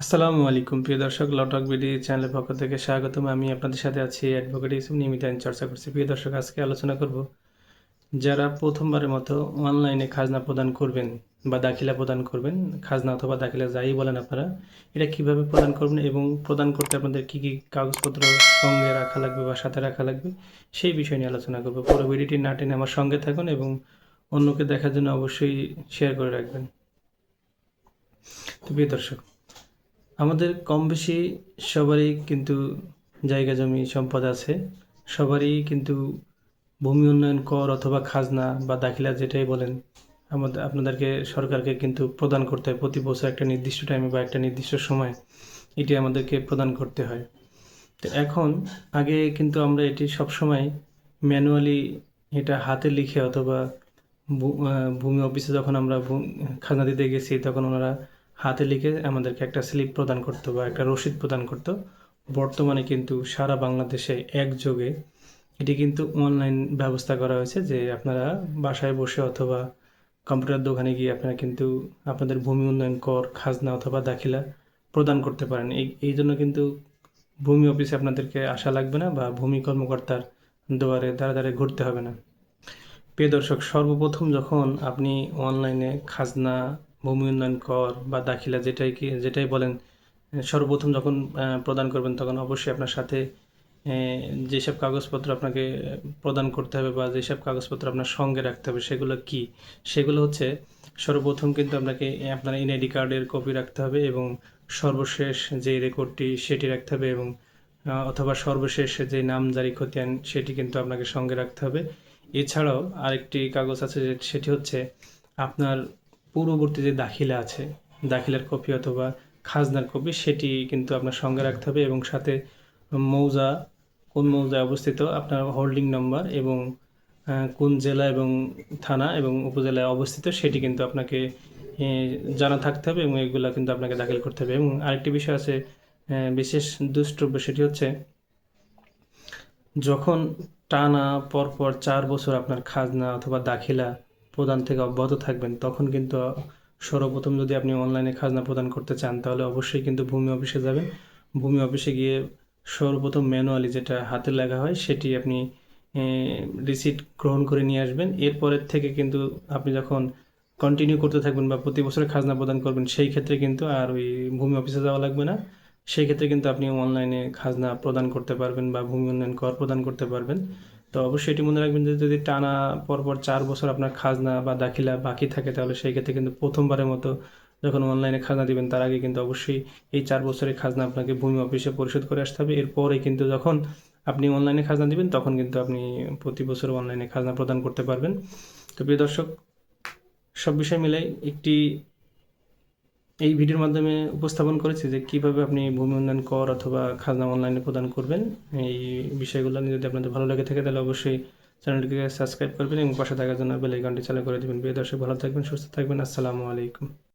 আসসালামু আলাইকুম, প্রিয় দর্শক লটক বিডি চ্যানেলের পক্ষ থেকে স্বাগতম। আমি আপনাদের সাথে আছি অ্যাডভোকেট ইসুম নিয়মিত আইন চর্চা করছি। প্রিয় দর্শক, আজকে আলোচনা করব যারা প্রথমবারের মতো অনলাইনে খাজনা প্রদান করবেন বা দাখিলা প্রদান করবেন, খাজনা অথবা দাখিলা যাই বলেন আপনারা, এটা কীভাবে প্রদান করবেন এবং প্রদান করতে আপনাদের কী কী কাগজপত্র সঙ্গে রাখা লাগবে বা সাথে রাখা লাগবে, সেই বিষয় নিয়ে আলোচনা করব। পুরো ভিডিওটি না টেনে আমার সঙ্গে থাকুন এবং অন্যকে দেখার জন্য অবশ্যই শেয়ার করে রাখবেন। তো প্রিয় দর্শক আমাদের কম বেশি সবারই কিন্তু জায়গা জমি সম্পদ আছে। সবারই কিন্তু ভূমি উন্নয়ন কর অথবা খাজনা বা দাখিলা যেটাই বলেন আমাদের আপনাদেরকে সরকারকে কিন্তু প্রদান করতে হয়। প্রতি বছর একটা নির্দিষ্ট টাইমে বা একটা নির্দিষ্ট সময় এটি আমাদেরকে প্রদান করতে হয়। তো এখন আগে কিন্তু আমরা এটি সবসময় ম্যানুয়ালি এটা হাতে লিখে অথবা ভূমি অফিসে যখন আমরা খাজনা দিতে গেছি তখন ওনারা হাতে লিখে আমাদেরকে একটা স্লিপ প্রদান করতো বা একটা রসিদ প্রদান করতো। বর্তমানে কিন্তু সারা বাংলাদেশে একযোগে এটি কিন্তু অনলাইন ব্যবস্থা করা হয়েছে যে আপনারা বাসায় বসে অথবা কম্পিউটার দোকানে গিয়ে আপনারা কিন্তু আপনাদের ভূমি উন্নয়ন কর, খাজনা অথবা দাখিলা প্রদান করতে পারেন। এই এই জন্য কিন্তু ভূমি অফিসে আপনাদেরকে আসা লাগবে না বা ভূমি কর্মকর্তার দুয়ারে দ্বারা দ্বারে ঘুরতে হবে না। প্রিয় দর্শক, সর্বপ্রথম যখন আপনি অনলাইনে খাজনা ভূমি উন্নয়ন কর বা দাখিলা যেটাই কি, যেটাই বলেন সর্বপ্রথম যখন প্রদান করবেন তখন অবশ্যই আপনার সাথে যেসব কাগজপত্র আপনাকে প্রদান করতে হবে বা যেসব কাগজপত্র আপনার সঙ্গে রাখতে হবে সেগুলো কি? সেগুলো হচ্ছে সর্বপ্রথম কিন্তু আপনাকে আপনার এনআইডি কার্ডের কপি রাখতে হবে এবং সর্বশেষ যে রেকর্ডটি সেটি রাখতে হবে এবং অথবা সর্বশেষ যে নাম নামজারি খতিয়ান সেটি কিন্তু আপনাকে সঙ্গে রাখতে হবে। এছাড়াও আরেকটি কাগজ আছে সেটি হচ্ছে আপনার পূর্ববর্তী যে দাখিলা আছে, দাখিলার কপি অথবা খাজনার কপি, সেটি কিন্তু আপনার সঙ্গে রাখতে হবে এবং সাথে মৌজা, কোন মৌজায় অবস্থিত, আপনার হোল্ডিং নম্বর এবং কোন জেলা এবং থানা এবং উপজেলায় অবস্থিত, সেটি কিন্তু আপনাকে জানা থাকতে হবে এবং এগুলো কিন্তু আপনাকে দাখিল করতে হবে। এবং আরেকটি বিষয় আছে বিশেষ দুষ্টব্য, সেটি হচ্ছে, যখন টানা পরপর চার বছর আপনার খাজনা অথবা দাখিলা প্রদান থেকে অব্যাহত থাকবেন, তখন কিন্তু সর্বপ্রথম যদি আপনি অনলাইনে খাজনা প্রদান করতে চান, তাহলে অবশ্যই কিন্তু ভূমি অফিসে যাবেন। ভূমি অফিসে গিয়ে সর্বপ্রথম ম্যানুয়ালি যেটা হাতে লেখা হয়, সেটি আপনি রিসিট গ্রহণ করে নিয়ে আসবেন। এরপরের থেকে কিন্তু আপনি যখন কন্টিনিউ করতে থাকবেন বা প্রতি বছর খাজনা প্রদান করবেন, সেই ক্ষেত্রে কিন্তু আর ওই ভূমি অফিসে যাওয়া লাগবে না। সেই ক্ষেত্রে কিন্তু আপনি অনলাইনে খাজনা প্রদান করতে পারবেন বা ভূমি উন্নয়ন কর প্রদান করতে পারবেন। তো অবশ্যই এটি মনে রাখবেন যে যদি টানা পরপর চার বছর আপনার খাজনা বা দাখিলা বাকি থাকে, তাহলে সেই ক্ষেত্রে কিন্তু প্রথমবারের মতো যখন অনলাইনে খাজনা দিবেন, তার আগে কিন্তু অবশ্যই এই চার বছরের খাজনা আপনাকে ভূমি অফিসে পরিশোধ করে আসতে হবে। এরপরে কিন্তু যখন আপনি অনলাইনে খাজনা দিবেন, তখন কিন্তু আপনি প্রতি বছর অনলাইনে খাজনা প্রদান করতে পারবেন। তো প্রিয় দর্শক, সব বিষয় মিলাই একটি এই ভিডিওর মাধ্যমে উপস্থাপন করেছি যে কীভাবে আপনি ভূমি উন্নয়ন কর অথবা খাজনা অনলাইনে প্রদান করবেন। এই বিষয়গুলো নিয়ে যদি আপনাদের ভালো লেগে থাকে, তাহলে অবশ্যই চ্যানেলটিকে সাবস্ক্রাইব করবেন এবং পাশে থাকার জন্য বেলাইকনটি চালু করে দেবেন। প্রিয় দর্শক, ভালো থাকবেন, সুস্থ থাকবেন। আসসালামু আলাইকুম।